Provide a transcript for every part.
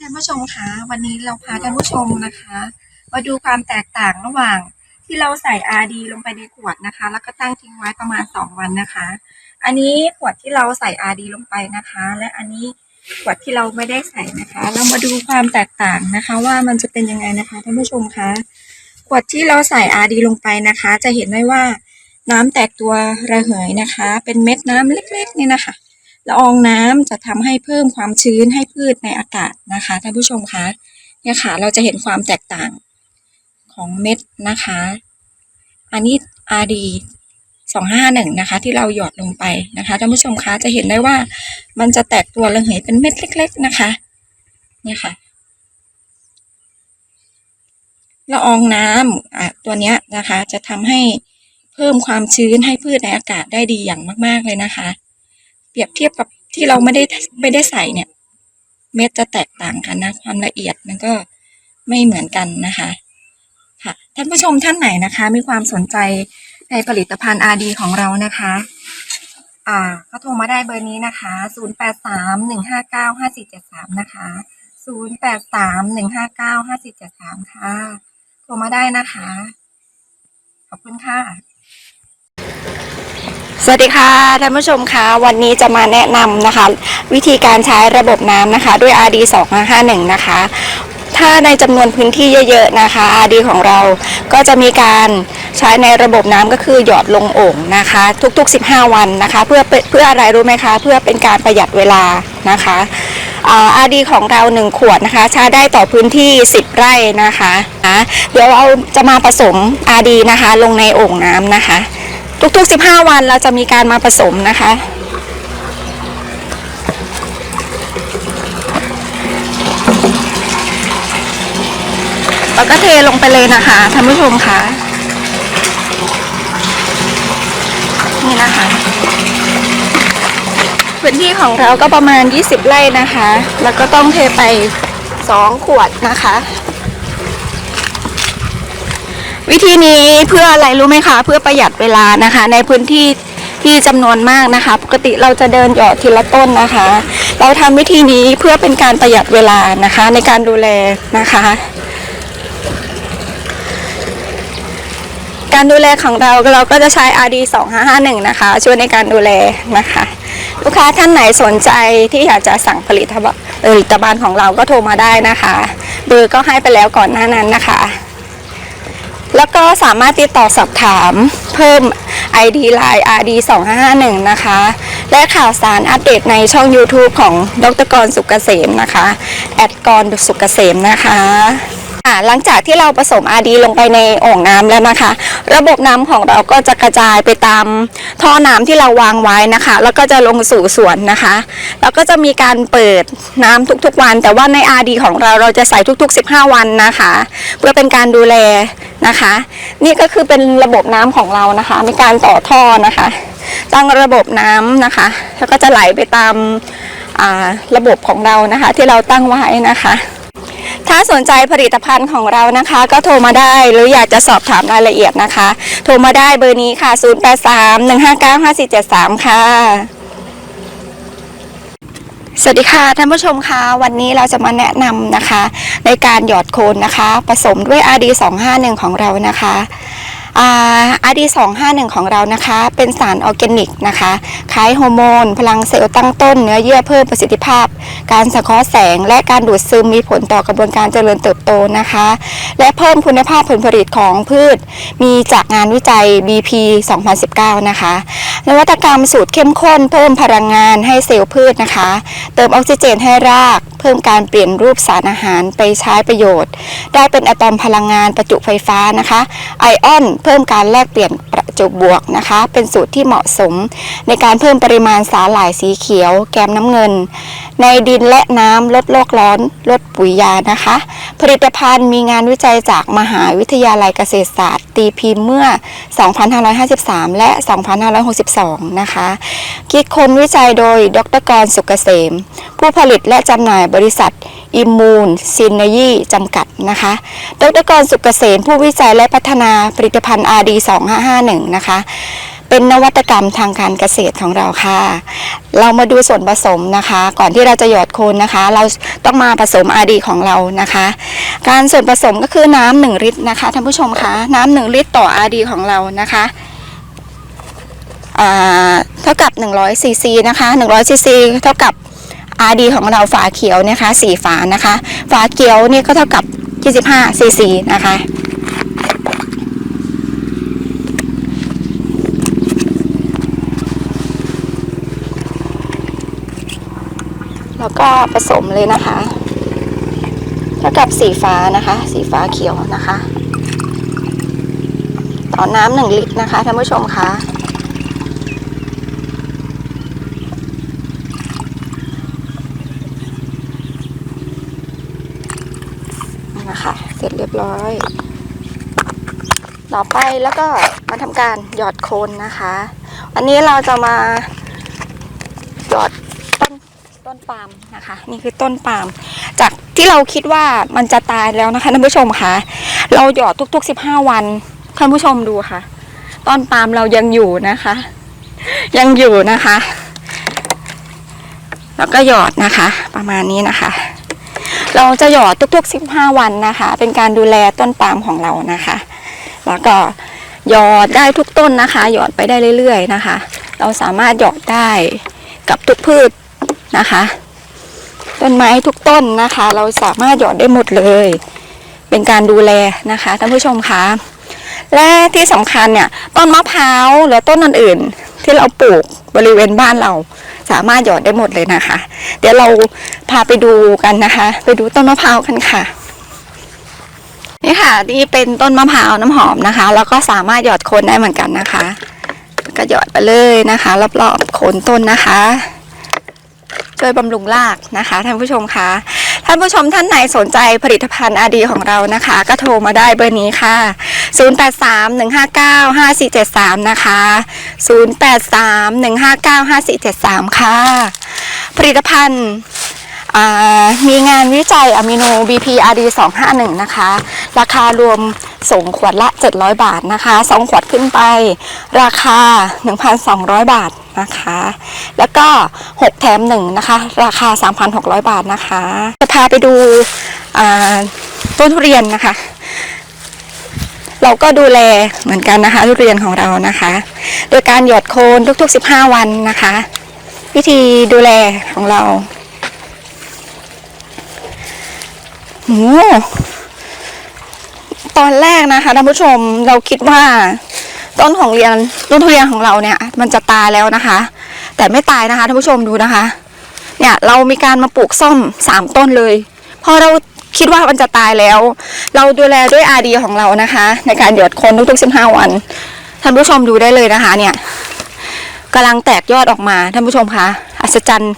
ท่านผู้ชมคะวันนี้เราพาท่านผู้ชมนะคะ มาดูความแตกต่างระหว่างที่เราใส่ RD ลงไปในขวดนะคะ แล้วก็ตั้งทิ้งไว้ประมาณ 2 วันนะคะ อันนี้ขวดที่เราใส่ RD ลงไปนะคะ และอันนี้ขวดที่เราไม่ได้ใส่นะคะ เรามาดูความแตกต่างนะคะ ว่ามันจะเป็นยังไงนะคะท่านผู้ชมคะขวดที่เราใส่ RD ลงไปนะคะ จะเห็นได้ว่าน้ำแตกตัวระเหยนะคะ เป็นเม็ดน้ำเล็กๆนี่นะคะ ละอองน้ำจะทำให้เพิ่มความชื้นให้พืชในอากาศนะคะท่านผู้ชมคะเนี่ยค่ะเราจะเห็นความแตกต่างของเม็ดนะคะ อันนี้ RD สองห้าหนึ่งนะคะ ที่เราหยอดลงไปนะคะท่านผู้ชมคะจะเห็นได้ว่ามันจะแตกตัวระเหยเป็นเม็ดเล็ก ๆนะคะ เนี่ยค่ะละอองน้ำอะตัวเนี้ยนะคะ จะทำให้เพิ่มความชื้นให้พืชในอากาศได้ดีอย่างมาก ๆ เลยนะคะ รียบเทียบกับที่เราไม่ได้ไม่ได้ใส่เนี่ย เม็ดจะแตกต่างกันนะ ความละเอียดมันก็ไม่เหมือนกันนะคะค่ะท่านผู้ชมท่านไหนนะคะ มีความสนใจในผลิตภัณฑ์ RD ของเรานะคะอ่าก็โทรมาได้เบอร์นี้นะคะ 0831595473 นะคะ 0831595473 ค่ะ โทรมาได้นะคะ ขอบคุณค่ะ สวัสดีค่ะท่านผู้ชมคะวันนี้จะมาแนะนำนะคะ วิธีการใช้ระบบน้ำนะคะ ด้วย RD 2 5 1นะคะ ถ้าในจำนวนพื้นที่เยอะๆนะคะ RD ของเราก็จะมีการใช้ในระบบน้ำก็คือหยอดลงโอ่งนะคะ ทุก ๆ 15 วันนะคะ เพื่อเพื่ออะไรรู้ไหมคะ เพื่อเป็นการประหยัดเวลานะคะอาดีของเรา 1 ขวดนะคะใช้ได้ต่อพื้นที่ 10 ไร่นะคะ เดี๋ยวเราจะมาผสม RD นะคะ ลงในโอ่งน้ำนะคะ ทุก ๆ 15 วันเราจะมีการมาผสมนะคะ แล้วก็เทลงไปเลยนะคะท่านผู้ชมคะนี่นะคะพื้นที่ของเราก็ประมาณ 20 ไร่นะคะ แล้วก็ต้องเทไป 2 ขวดนะคะ วิธีนี้เพื่ออะไรรู้ไหมคะ เพื่อประหยัดเวลานะคะ ในพื้นที่ที่จำนวนมากนะคะ ปกติเราจะเดินหยอดทีละต้นนะคะ เราทำวิธีนี้เพื่อเป็นการประหยัดเวลานะคะ ในการดูแลนะคะ การดูแลของเราเราก็จะใช้ RD 2551นะคะ ช่วยในการดูแลนะคะ ลูกค้าท่านไหนสนใจที่อยากจะสั่งผลิตภัณฑ์ผลิตภัณฑ์ของเราก็โทรมาได้นะคะ เบอร์ก็ให้ไปแล้วก่อนหน้านั้นนะคะ แล้วก็สามารถติดต่อสอบถามเพิ่ม ID Line RD 2551นะคะ และข่าวสารอัปเดตในช่อง YouTube ของดรกรสุกเกษมนะคะแอดกรสุกเกษมนะคะหลังจากที่เราผสม RD ลงไปในโอ่งน้ำแล้วนะคะ ระบบน้ำของเราก็จะกระจายไปตามท่อน้ำที่เราวางไว้นะคะ แล้วก็จะลงสู่สวนนะคะ แล้วก็จะมีการเปิดน้ำทุกๆวัน แต่ว่าใน RD ของเราเราจะใส่ทุก ๆ 15 วันนะคะ เพื่อเป็นการดูแล นะคะ นี่ก็คือเป็นระบบน้ำของเรานะคะ มีการต่อท่อนะคะ ตั้งระบบน้ำนะคะ แล้วก็จะไหลไปตามาระบบของเรานะคะ ที่เราตั้งไว้นะคะ ถ้าสนใจผลิตภัณฑ์ของเรานะคะ ก็โทรมาได้หรืออยากจะสอบถามรายละเอียดนะคะ โทรมาได้เบอร์นี้ค่ะ 0831595473 ค่ะ สวัสดีค่ะท่านผู้ชมคะวันนี้เราจะมาแนะนำนะคะ ในการหยอดโคนนะคะ ผสมด้วย RD 251 ของเรานะคะ อ่า RD 251ของเรานะคะ เป็นสารออร์แกนิกนะคะคล้ายฮอร์โมน พลังเซลล์ตั้งต้น เนื้อเยื่อเพิ่มประสิทธิภาพ การสะเคราะห์แสง และการดูดซึมมีผลต่อกระบวนการเจริญเติบโตนะคะ และเพิ่มคุณภาพผลผลิตของพืช มีจากงานวิจัย BP 2019 นะคะนวัตกรรมสูตรเข้มข้น เพิ่มพลังงานให้เซลล์พืชนะคะ เติมออกซิเจนให้ราก เพิ่มการเปลี่ยนรูปสารอาหารไปใช้ประโยชน์ ได้เป็นอะตอมพลังงานประจุไฟฟ้านะคะ ไอออนเพิ่มการแลกเปลี่ยนประจุบวกนะคะ เป็นสูตรที่เหมาะสม ในการเพิ่มปริมาณสาหร่ายสีเขียว แกมน้ำเงิน ในดินและน้ำลดโลกร้อน ลดปุ๋ยยานะคะ ผลิตภัณฑ์มีงานวิจัยจากมหาวิทยาลัยเกษตรศาสตร์ ตีพิมพ์เมื่อ 2553 และ 2562 นะคะ คิดค้นวิจัยโดยดรกรสุกเกษม ผู้ผลิตและจำหน่ายบริษัท อิมมูนซินเนยีจำกัดนะคะ ดรกรสุกเกษมผู้วิจัยและพัฒนาผลิตภัณฑ์ RD 2551นะคะ เป็นนวัตกรรมทางการเกษตรของเราค่ะ เรามาดูส่วนผสมนะคะ ก่อนที่เราจะหยอดโคนนะคะ เราต้องมาผสมอาดีของเรานะคะ การส่วนผสมก็คือน้ำหนึ่งลิตรนะคะท่านผู้ชมคะ น้ำหนึ่งลิตรต่ออาดีของเรานะคะเท่ากับ100ซีซีนะคะ100ซีซีเท่ากับ RD ของเราฝาเขียวนะคะสี่ฝานะคะ ฝาเขียวนี่ก็เท่ากับ 25ซีซีนะคะแล้วก็ผสมเลยนะคะ เท่ากับสีฟ้านะคะ สีฟ้าเขียวนะคะ ต่อน้ำหนึ่งลิตรนะคะท่านผู้ชมคะนี่นะคะเส ร้อย ต่อไปแล้วก็มาทำการหยอดโคนนะคะ อันนี้เราจะมาหยอดต้นต้นปาล์มนะคะ นี่คือต้นปาล์มจากที่เราคิดว่ามันจะตายแล้วนะคะท่านผู้ชมคะเราหยอดทุกๆ 15 วันท่านผู้ชมดูค่ะ ต้นปาล์มเรายังอยู่นะคะ ยังอยู่นะคะ แล้วก็หยอดนะคะ ประมาณนี้นะคะ เราจะหยอดทุกๆ 15 วันนะคะ เป็นการดูแลต้นปาล์มของเรานะคะ แล้วก็หยอดได้ทุกต้นนะคะ หยอดไปได้เรื่อย ๆนะคะ เราสามารถหยอดได้กับทุกพืชนะคะ ต้นไม้ทุกต้นนะคะ เราสามารถหยอดได้หมดเลย เป็นการดูแลนะคะท่านผู้ชมคะและที่สำคัญเนี่ยต้นมะพร้าวหรือต้นอื่นๆที่เราปลูกบริเวณบ้านเรา สามารถหยอดได้หมดเลยนะคะ เดี๋ยวเราพาไปดูกันนะคะ ไปดูต้นมะพร้าวกันค่ะนี่ค่ะนี่เป็นต้นมะพร้าวน้ำหอมนะคะ แล้วก็สามารถหยอดโคนได้เหมือนกันนะคะ ก็หยอดไปเลยนะคะรอบๆโคนต้นนะคะช่วยบำรุงรากนะคะท่านผู้ชมคะ ท่านผู้ชมท่านไหนสนใจผลิตภัณฑ์อาดีของเรานะคะ ก็โทรมาได้เบอร์นี้ค่ะ 0831595473 นะคะ 0831595473 ค่ะ ผลิตภัณฑ์ มีงานวิจัยอะมิโน BPRD 251 นะคะ ราคารวมส่งขวดละ 700 บาทนะคะ 2 ขวดขึ้นไป ราคา 1,200 บาทนะคะ แล้วก็ 6 แถม 1 นะคะ ราคา 3,600 บาทนะคะ จะพาไปดูต้นทุเรียนนะคะ เราก็ดูแลเหมือนกันนะคะ ทุเรียนของเรานะคะ โดยการหยอดโคนทุกๆ 15 วันนะคะ วิธีดูแลของเรา โอ้ตอนแรกนะคะท่านผู้ชมเราคิดว่า ต้นของเรียนต้นทุเรียนของเราเนี่ย มันจะตายแล้วนะคะ แต่ไม่ตายนะคะท่านผู้ชมดูนะคะ เนี่ยเรามีการมาปลูกส้มสามต้นเลยเพอเราคิดว่ามันจะตายแล้ว เราดูแลด้วยอาดีของเรานะคะ ในการหยดคนทุกๆสิบห้าวันท่านผู้ชมดูได้เลยนะคะ เนี่ยกำลังแตกยอดออกมาท่านผู้ชมคะอัศจรรย์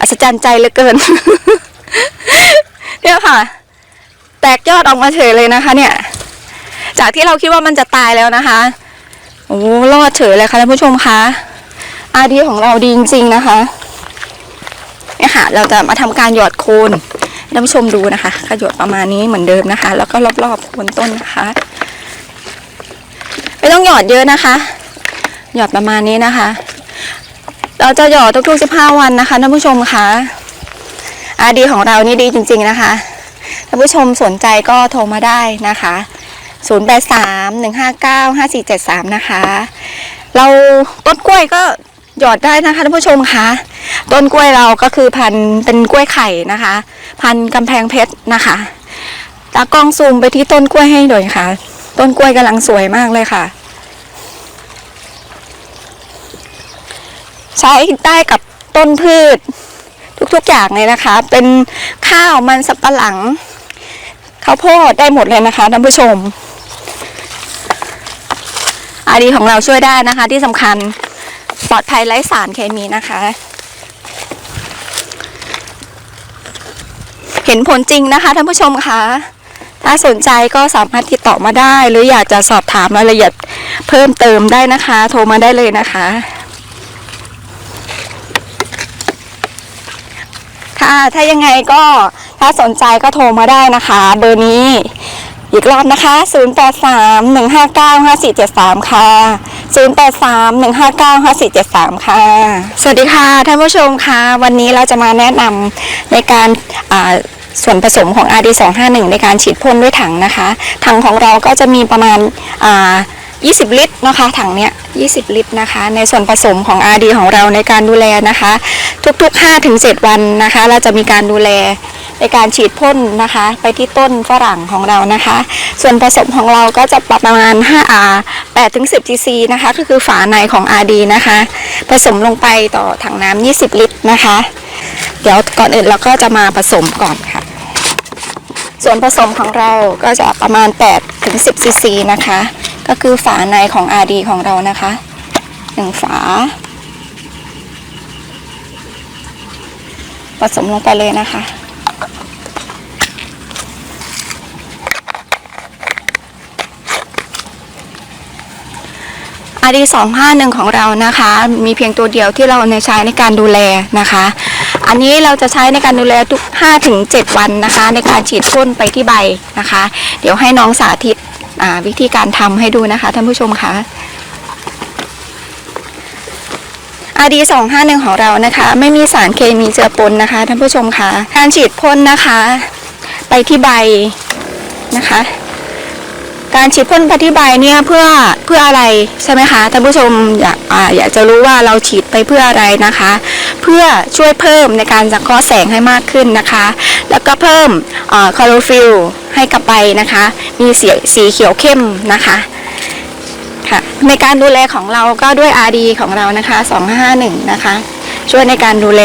อัศจรรย์ใจเหลือเกินเนี่ยค่ะ แตกยอดออกมาเฉยเลยนะคะ เนี่ย จากที่เราคิดว่ามันจะตายแล้วนะคะโอ้รอดเฉยเลยค่ะท่านผู้ชมคะอาดีของเราดีจริงๆนะคะเนี่ยค่ะ เราจะมาทำการหยอดโคนท่านผู้ชมดูนะคะก็หยอดประมาณนี้เหมือนเดิมนะคะ แล้วก็รอบๆโคนต้นนะคะ ไม่ต้องหยอดเยอะนะคะ หยอดประมาณนี้นะคะ เราจะหยอดทุกๆ15 วันนะคะท่านผู้ชมคะอาดีของเรานี่ดีจริง ๆนะคะ ท่านผู้ชมสนใจก็โทรมาได้นะคะ 0831595473 นะคะ เราต้นกล้วยก็หยอดได้นะคะท่านผู้ชมคะต้นกล้วยเราก็คือพันธุ์เป็นกล้วยไข่นะคะ พันธุ์กำแพงเพชรนะคะตากล้องซูมไปที่ต้นกล้วยให้หน่อยค่ะ ต้นกล้วยกำลังสวยมากเลยค่ะ ใช้ได้กับต้นพืชทุกๆอย่างเลยนะคะ เป็นข้าวมันสับปะหลัง ข้าวโพดได้หมดเลยนะคะท่านผู้ชมอาดีของเราช่วยได้นะคะ ที่สำคัญปลอดภัยไร้สารเคมีนะคะ เห็นผลจริงนะคะท่านผู้ชมคะถ้าสนใจก็สามารถติดต่อมาได้ หรืออยากจะสอบถามรายละเอียดเพิ่มเติมได้นะคะ โทรมาได้เลยนะคะค่ะถ้ายังไงก็ ถ้าสนใจก็โทรมาได้นะคะ เบอร์นี้ อีกรอบนะคะ 0831595473 ค่ะ 0831595473 ค่ะ สวัสดีค่ะท่านผู้ชมค่ะวันนี้เราจะมาแนะนำในการอ่าส่วนผสมของ RD 251 ในการฉีดพ่นด้วยถังนะคะ ถังของเราก็จะมีประมาณอ่า20 ลิตรนะคะ ถังเนี้ย 20 ลิตรนะคะ ในส่วนผสมของ RD ของเราในการดูแลนะคะ ทุกๆ 5-7 วันนะคะ เราจะมีการดูแล ในการฉีดพ่นนะคะ ไปที่ต้นฝรั่งของเรานะคะ ส่วนผสมของเราก็จะประมาณ5อ่า8ถึง10 cc นะคะก็คือฝาในของ RD นะคะ ผสมลงไปต่อถังน้ำ 20 ลิตรนะคะ เดี๋ยวก่อนอื่นเราก็จะมาผสมก่อนค่ะ ส่วนผสมของเราก็จะประมาณ8ถึง10 cc นะคะ ก็คือฝาในของ RD ของเรานะคะหนึ่งฝาผสมลงไปเลยนะคะ อาดี251 ของเรานะคะ มีเพียงตัวเดียวที่เราในใช้ในการดูแลนะคะ อันนี้เราจะใช้ในการดูแลทุก 5-7 วันนะคะ ในการฉีดพ่นไปที่ใบนะคะ เดี๋ยวให้น้องสาธิตวิธีการทำให้ดูนะคะท่านผู้ชมคะ RD 251 ของเรานะคะ ไม่มีสารเคมีเจือปนนะคะท่านผู้ชมคะการฉีดพ่นนะคะ ไปที่ใบนะคะ การฉีดพ่นปที่ใบเนี่ยเพื่อเพื่ออะไรใช่ไหมคะท่านผู้ชมอยากออยากจะรู้ว่าเราฉีดไปเพื่ออะไรนะคะ เพื่อช่วยเพิ่มในการสังเคราะห์แสงให้มากขึ้นนะคะ แล้วก็เพิ่มคลอโรฟิลให้กับใบนะคะ มีสีสีเขียวเข้มนะคะค่ะในการดูแลของเราก็ด้วย RD ของเรานะคะ 251 นะคะ ช่วยในการดูแล